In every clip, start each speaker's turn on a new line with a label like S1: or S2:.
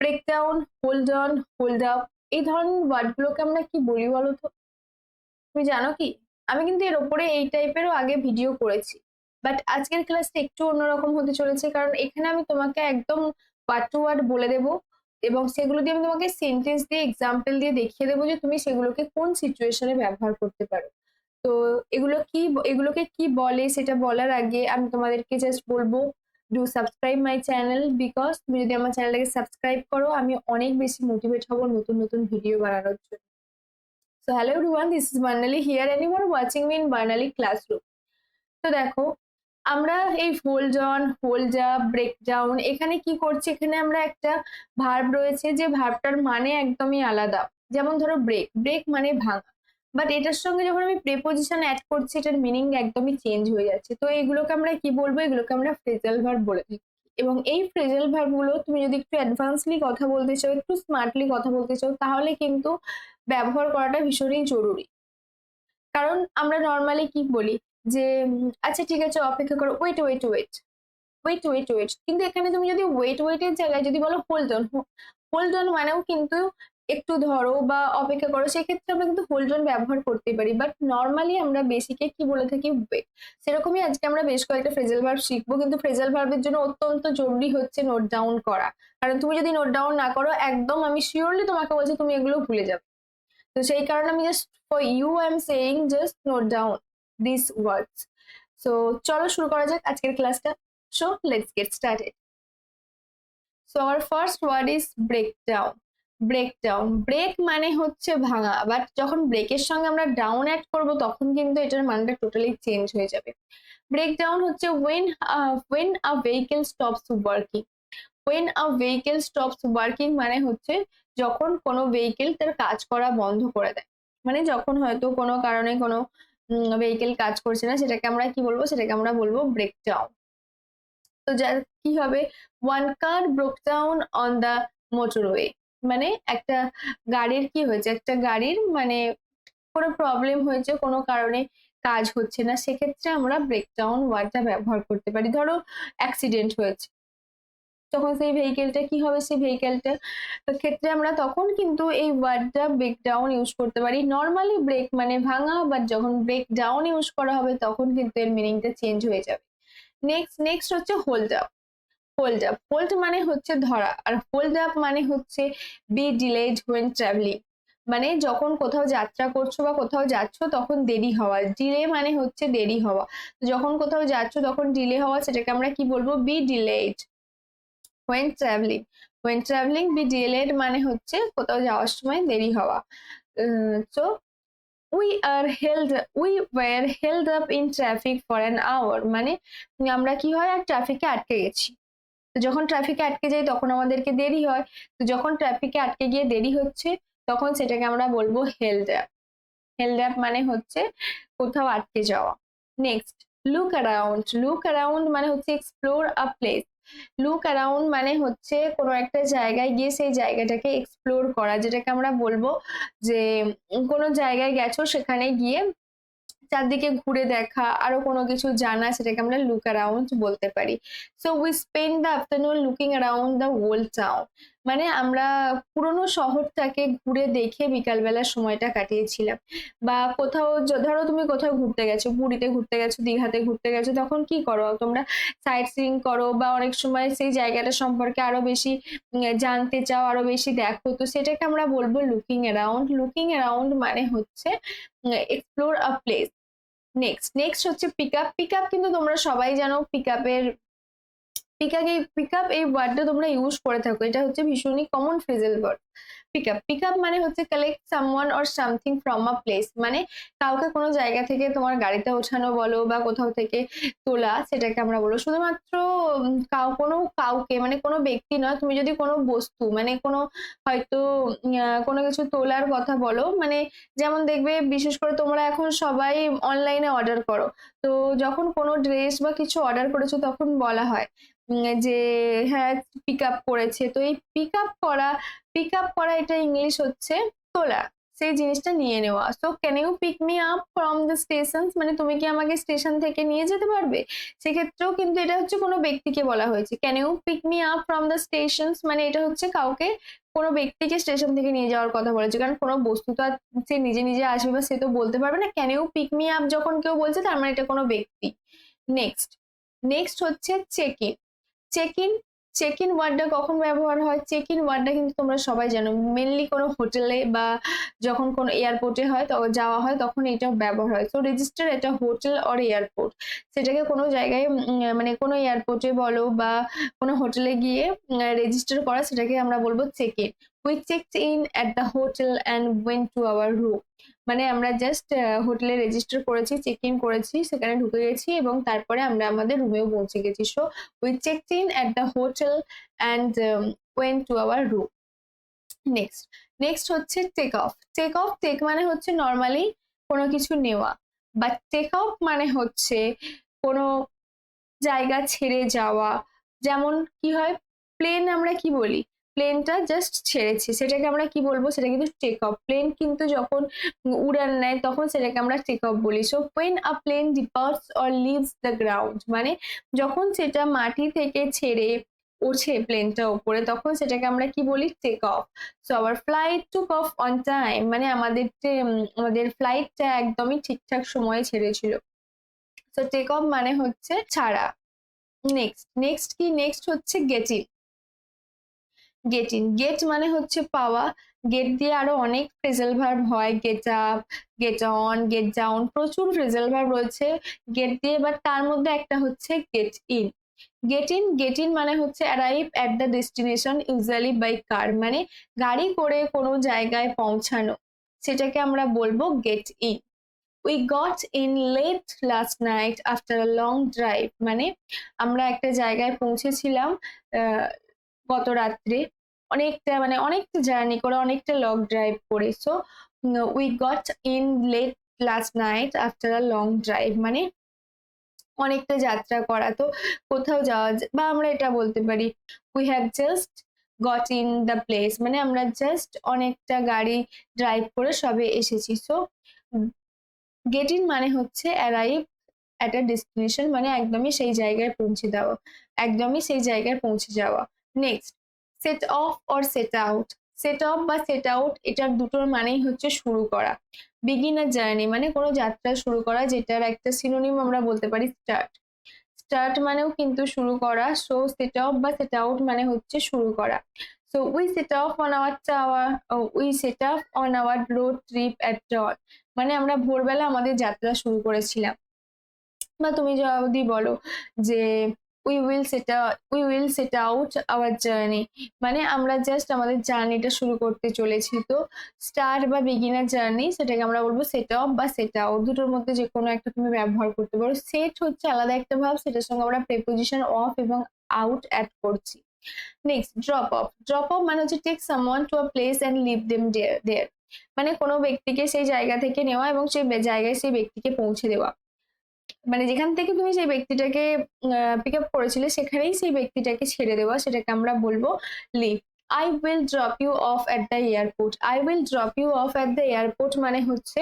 S1: Breakdown hold on hold up এই ধরনের ওয়ার্ডগুলোকে আমরা কি বলি বলো তো তুমি জানো কি? আমি কিন্তু এর ওপরে এই টাইপেরও আগে ভিডিও করেছি। বাট আজকের ক্লাসটা একটু অন্যরকম হতে চলেছে কারণ এখানে আমি তোমাকে একদম ওয়ার্ড টু ওয়ার্ড বলে দেবো এবং সেগুলো দিয়ে আমি তোমাকে সেন্টেন্স দিয়ে এক্সাম্পল দিয়ে দেখিয়ে দেবো যে তুমি সেগুলোকে কোন সিচুয়েশনে ব্যবহার করতে পারো। তো এগুলো কি, এগুলোকে কি বলে সেটা বলার আগে আমি তোমাদেরকে জাস্ট বলব do subscribe my channel because তুমি যদি আমার চ্যানেলটাকে সাবস্ক্রাইব করো, আমি অনেক বেশি মোটিভেট হব নতুন নতুন ভিডিও বানানোর জন্য। So hello everyone this is Barnali here you are watching me in Barnali classroom তো দেখো, আমরা এই hold on hold up break down এখানে কি করছি? এখানে আমরা একটা ভার্ব রয়েছে, যে ভার্বটার মানে একদমই আলাদা। যেমন ধরো ব্রেক ব্রেক মানে ভাঙা। বাট এটার সঙ্গে যখন আমি প্রেপোজিশন অ্যাড করছি, এটার মিনিং একদমই চেঞ্জ হয়ে যাচ্ছে। তো এগুলোকে আমরা কি বলব? এগুলোকে আমরা ফ্রেজাল ভার্ব বলে থাকি। এবং এই ফ্রেজাল ভার্বগুলো তুমি যদি একটু অ্যাডভান্সলি কথা বলতে চাও, একটু স্মার্টলি কথা বলতে চাও, তাহলে কিন্তু ব্যবহার করাটা ভীষণই জরুরি। কারণ আমরা নর্মালি কি বলি? যে আচ্ছা ঠিক আছে, অপেক্ষা করো। Wait wait wait wait wait wait কিন্তু এখানে তুমি যদি ওয়েট ওয়েটের জায়গায় যদি বলো হোল্ড অন হোল্ড অন মানেও কিন্তু একটু ধরো বা অপেক্ষা করো, সেক্ষেত্রে আমরা কিন্তু হোল্ড অন ব্যবহার করতে পারি। বাট নর্মালি আমরা বেসিকে কি বলে থাকি ওয়েট সেরকমই আজকে আমরা বেশ কয়েকটা ফ্রেজাল ভার্ব শিখব, কিন্তু ফ্রেজাল ভার্বের জন্য অত্যন্ত জরুরি হচ্ছে নোট ডাউন করা। কারণ তুমি যদি নোট ডাউন না করো, একদম আমি শিওরলি তোমাকে বলছি তুমি এগুলো ভুলে যাবে। তো সেই কারণে আমি just for you I am saying just note down this words so চলো শুরু করা যাক আজকের ক্লাসটা so let's get started so আমার first word is breakdown breakdown break মানে হচ্ছে ভাঙা। বাট যখন ব্রেকের সঙ্গে আমরা ডাউন অ্যাড করব, তখন কিন্তু এটার মানটা টোটালি চেঞ্জ হয়ে যাবে। ব্রেকডাউন হচ্ছে when when a vehicle stops working when a vehicle stops working মানে হচ্ছে যখন কোনো ভেহিকেল তার কাজ করা বন্ধ করে দেয়। মানে যখন হয়তো কোনো কারণে কোনো ভেহিকেল কাজ করছে না, সেটাকে আমরা কি বলব? সেটাকে আমরা বলব ব্রেকডাউন তো যা, কি হবে? One car breakdown on the motorway মানে একটা গাড়ির কি হয়েছে? একটা গাড়ির মানে কোনো প্রবলেম হয়েছে, কোনো কারণে কাজ হচ্ছে না, সেক্ষেত্রে আমরা ব্রেকডাউন ওয়ার্ডটা ব্যবহার করতে পারি। ধরো অ্যাক্সিডেন্ট হয়েছে। তখন সেই ভেহিকেলটা কি হবে? সেই ভেহিকেলটা ক্ষেত্রে আমরা তখন কিন্তু এই ওয়ার্ডটা ব্রেকডাউন ইউজ করতে পারি। নর্মালি ব্রেক মানে ভাঙা বাট যখন ব্রেকডাউন ইউজ করা হবে, তখন কিন্তু এর মিনিংটা চেঞ্জ হয়ে যাবে। নেক্সট নেক্সট হচ্ছে hold up hold up hold মানে হচ্ছে ধরা, আর হোল্ড আপ মানে হচ্ছে বি ডিলেড হোয়েন ট্রাভেলিং মানে যখন কোথাও যাত্রা করছ বা কোথাও যাচ্ছ তখন দেরি হওয়া ডিলে মানে হচ্ছে দেরি হওয়া যখন কোথাও যাচ্ছ তখন ডিলে হওয়া, সেটাকে আমরা কি বলব? Be delayed when travelling when travelling be delayed মানে হচ্ছে কোথাও যাওয়ার সময় দেরি হওয়া so we are held we were held up in traffic for an hour মানে আমরা কি হয়? আর ট্রাফিকে আটকে গেছি। তো যখন ট্রাফিকে আটকে যাই তখন আমাদেরকে দেরি হয়। তো যখন ট্রাফিকে আটকে গিয়ে দেরি হচ্ছে, তখন সেটাকে আমরা বলব হেল্ড অ্যাপ হেল্ড অ্যাপ মানে হচ্ছে কোথাও আটকে যাওয়া। Next look around look around মানে হচ্ছে explore a place look around মানে হচ্ছে কোনো একটা জায়গায় গিয়ে সেই জায়গাটাকে এক্সপ্লোর করা, যেটাকে আমরা বলব যে কোনো জায়গায় গেছো সেখানে গিয়ে চারদিকে ঘুরে দেখা, আরও কোনো কিছু জানা সেটাকে আমরা লুক অ্যারাউন্ড বলতে পারি। So we spend the afternoon looking around the old town মানে আমরা পুরোনো শহরটাকে ঘুরে দেখে বিকালবেলার সময়টা কাটিয়েছিলাম। বা কোথাও ধরো তুমি কোথাও ঘুরতে গেছো, পুরীতে ঘুরতে গেছো, দীঘাতে ঘুরতে গেছো, তখন কি করো? তোমরা সাইট সিইং করো বা অনেক সময় সেই জায়গাটা সম্পর্কে আরও বেশি জানতে চাও, আরও বেশি দেখো। তো সেটাকে আমরা বলব লুকিং অ্যারাউন্ড লুকিং অ্যারাউন্ড মানে হচ্ছে explore a place next next হচ্ছে পিক আপ পিক আপ কিন্তু তোমরা সবাই জানো পিক আপের পিক আপ এই পিক আপ এই ওয়ার্ডটা তোমরা ইউজ করে থাকো। এটা হচ্ছে ভীষণই common phrasal word pick up pick up মানে হচ্ছে collect someone or something from a place মানে কাউকে কোনো জায়গা থেকে তোমার গাড়িতে ওঠানো বলো বা কোথাও থেকে তোলা, সেটাকে আমরা বলো শুধুমাত্র কাউ, কোনো কাউকে মানে কোনো ব্যক্তি নয়, তুমি যদি কোনো বস্তু মানে কোনো হয়তো কোনো কিছু তোলার কথা বলো মানে যেমন দেখবে, বিশেষ করে তোমরা এখন সবাই অনলাইনে অর্ডার করো। তো যখন কোনো ড্রেস বা কিছু অর্ডার করেছ, তখন বলা হয়। যে হ্যাঁ পিক আপ করেছে। তো এই পিক আপ করা পিক আপ করা এটা ইংলিশ হচ্ছে তোলা। সেই জিনিসটা নিয়ে নেওয়া। So can you pick me up from the station মানে তুমি কি আমাকে স্টেশন থেকে নিয়ে যেতে পারবে? সেক্ষেত্রেও কিন্তু এটা হচ্ছে কোনো ব্যক্তিকে বলা হয়েছে। Can you pick me up from the station মানে এটা হচ্ছে কাউকে কোনো ব্যক্তিকে স্টেশন থেকে নিয়ে যাওয়ার কথা বলেছে। কারণ কোনো বস্তু তো আর সে নিজে নিজে আসবে বা সে তো বলতে পারবে না। Can you pick me up যখন কেউ বলছে, তার মানে এটা কোনো ব্যক্তি। নেক্সট নেক্সট হচ্ছে check in check in check in ওয়ার্ডটা কখন ব্যবহার হয়? চেক ইন ওয়ার্ডটা কিন্তু তোমরা সবাই জানো। মেনলি কোনো হোটেলে বা যখন কোনো এয়ারপোর্টে হয় তখন যাওয়া হয়, তখন এটা ব্যবহার হয়। তো রেজিস্টার এটা হোটেল অর এয়ারপোর্ট সেটাকে কোনো জায়গায় মানে কোনো এয়ারপোর্টে বলো বা কোনো হোটেলে গিয়ে রেজিস্টার করা, সেটাকে আমরা বলব check in we check in at the hotel and went to our room মানে আমরা জাস্ট হোটেলে রেজিস্টার করেছি চেক ইন করেছি, সেখানে ঢুকে গেছি এবং তারপরে আমরা আমাদের রুমেও পৌঁছে গেছি। So we check in at the hotel and went to our room next next হচ্ছে take off take off take মানে হচ্ছে নর্মালি কোনো কিছু নেওয়া। বাট টেক অফ মানে হচ্ছে কোনো জায়গা ছেড়ে যাওয়া। যেমন কি হয়? প্লেন আমরা কি বলি? প্লেনটা জাস্ট ছেড়েছি। সেটাকে আমরা কি বলব? সেটা কিন্তু টেক অফ প্লেন কিন্তু যখন উড়ান নেয়, তখন সেটাকে আমরা টেক অফ বলি। So when a plane departs or leaves the ground মানে যখন সেটা মাটি থেকে ছেড়ে ওঠে প্লেনটা ওপরে তখন সেটাকে আমরা কি বলি? টেক অফ সো আবার flight took off on time মানে আমাদের আমাদের ফ্লাইটটা একদমই ঠিকঠাক সময়ে ছেড়েছিল। তো টেক অফ মানে হচ্ছে ছাড়া। নেক্সট নেক্সট কি? নেক্সট হচ্ছে গেট গেট ইন গেট মানে হচ্ছে পাওয়া। গেট দিয়ে আরও অনেক ফ্রেজাল ভার্ব হয়। Get up get on get down প্রচুর ফ্রেজাল ভার্ব রয়েছে। গেট দিয়ে বাট তার মধ্যে একটা হচ্ছে get in get in get in মানে হচ্ছে arrive at the destination usually by car মানে গাড়ি করে কোনো জায়গায় পৌঁছানো। সেটাকে আমরা বলব get in we got in late last night after a long drive মানে আমরা একটা জায়গায় পৌঁছেছিলাম গত রাত্রে। অনেকটা মানে অনেকটা জার্নি করে, অনেকটা লং ড্রাইভ করে। So we got in late last night after a long drive মানে অনেকটা যাত্রা করা। তো কোথাও যাওয়া বা আমরা এটা বলতে পারি we have just got in the place মানে আমরা জাস্ট অনেকটা গাড়ি ড্রাইভ করে সবে এসেছি। সো গেট ইন মানে হচ্ছে অ্যারাইভ অ্যাট আ ডেস্টিনেশন মানে একদমই সেই জায়গায় পৌঁছে দেওয়া, একদমই সেই জায়গায় পৌঁছে যাওয়া। Next set off or set out set off বা সেট আউট এটার দুটোর মানেই হচ্ছে শুরু করা। বিগিনার জার্নি মানে কোনো যাত্রা শুরু করা, যেটার একটা সিনোনিম আমরা বলতে পারি স্টার্ট স্টার্ট মানেও কিন্তু শুরু করা সো সেট অফ বা সেট আউট মানে হচ্ছে শুরু করা। So we set off on our tower we set off on our road trip at dawn মানে আমরা ভোরবেলা আমাদের যাত্রা শুরু করেছিলাম। বা তুমি যদি বলো যে we will set we will set out our journey মানে আমরা জাস্ট আমাদের জার্নিটা শুরু করতে চলেছি তো। স্টার্ট বা বিগিনার জার্নি সেটাকে আমরা বলব সেট অফ বা সেট আউট দুটোর মধ্যে যে কোনো একটা তুমি ব্যবহার করতে পারো। সেট হচ্ছে আলাদা একটা ভাব, সেটার সঙ্গে আমরা প্রেপোজিশন অফ এবং আউট অ্যাড করছি। Next drop off drop off মানে হচ্ছে take someone to a place and leave them there মানে কোনো ব্যক্তিকে সেই জায়গা থেকে নেওয়া এবং সেই জায়গায় সেই ব্যক্তিকে পৌঁছে দেওয়া। মানে যেখান থেকে তুমি সেই ব্যক্তিটাকে পিক আপ করেছিলে, সেখানেই সেই ব্যক্তিটাকে ছেড়ে দেওয়া, সেটাকে আমরা বলব leave I will drop you off at the airport I will drop you off at the airport মানে হচ্ছে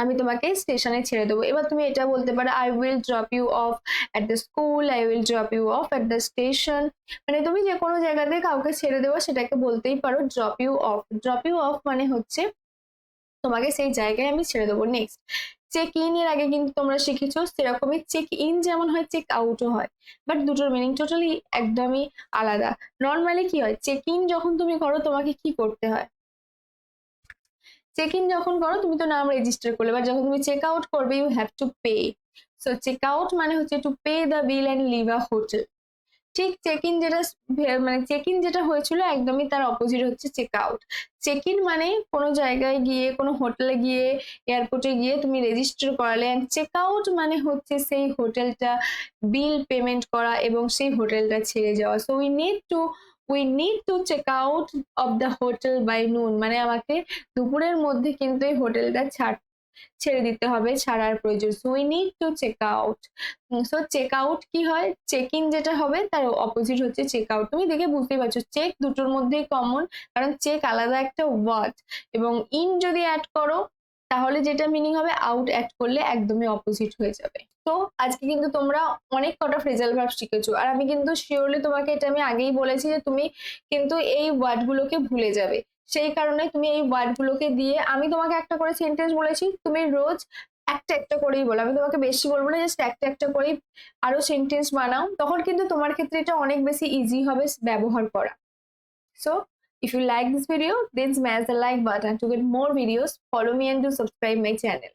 S1: আমি তোমাকে স্টেশনে ছেড়ে দেবো। এবার তুমি এটা বলতে পারো I will drop you off at the school I will drop you off at the station মানে তুমি যে কোনো জায়গাতে কাউকে ছেড়ে দেওয়া সেটাকে বলতেই পারো drop you off drop you off মানে হচ্ছে তোমাকে সেই জায়গায় আমি ছেড়ে দেবো। নেক্সট চেক ইন এর আগে কিন্তু তোমরা শিখেছো, সেরকমই চেক ইন যেমন হয় চেক আউটও হয়। বাট দুটোর মিনিং টোটালি একদমই আলাদা। নর্মালি কি হয় চেক ইন যখন তুমি করো, তোমাকে কি করতে হয়? চেক ইন যখন করো, তুমি তো নাম রেজিস্টার করলে বাট যখন তুমি চেক আউট করবে you have to pay so check out মানে হচ্ছে to pay the bill and leave a hotel ঠিক চেক ইন যেটা মানে চেক ইন যেটা হয়েছিল একদমই তার অপোজিট হচ্ছে চেক আউট চেক ইন মানে কোনো জায়গায় গিয়ে, কোনো হোটেলে গিয়ে এয়ারপোর্টে গিয়ে তুমি রেজিস্টার করালে অ্যান্ড চেক আউট মানে হচ্ছে সেই হোটেলটা বিল পেমেন্ট করা এবং সেই হোটেলটা ছেড়ে যাওয়া। So we need to we need to check out of the hotel by noon মানে আমাকে দুপুরের মধ্যে কিন্তু এই হোটেলটা ছাড় ছেড়ে দিতে হবে, ছাড়ার প্রয়োজন। We need to check out so check out কি হয়? চেক ইন যেটা হবে, তার অপোজিট হচ্ছে চেক আউট তুমি দেখে বুঝতেই পারছ চেক দুটোর মধ্যেই কমন কারণ চেক আলাদা একটা ওয়ার্ড এবং ইন যদি অ্যাড করো, তাহলে যেটা মিনিং হবে আউট অ্যাড করলে একদমই অপোজিট হয়ে যাবে। তো আজকে কিন্তু তোমরা অনেক কটা ফ্রেজাল ভার্ব শিখেছো, আর আমি কিন্তু শিওরলি তোমাকে এটা আমি আগেই বলেছি যে তুমি কিন্তু এই ওয়ার্ডগুলোকে ভুলে যাবে। সেই কারণে তুমি এই ওয়ার্ডগুলোকে দিয়ে, আমি তোমাকে একটা করে সেন্টেন্স বলেছি, তুমি রোজ একটা একটা করেই বলো। আমি তোমাকে বেশি বলব না জাস্ট একটা একটা করেই আরও সেন্টেন্স বানাও। তখন কিন্তু তোমার ক্ষেত্রে এটা অনেক বেশি ইজি হবে ব্যবহার করা। So if you like this video then smash the like button to get more videos. Follow me and do subscribe my channel.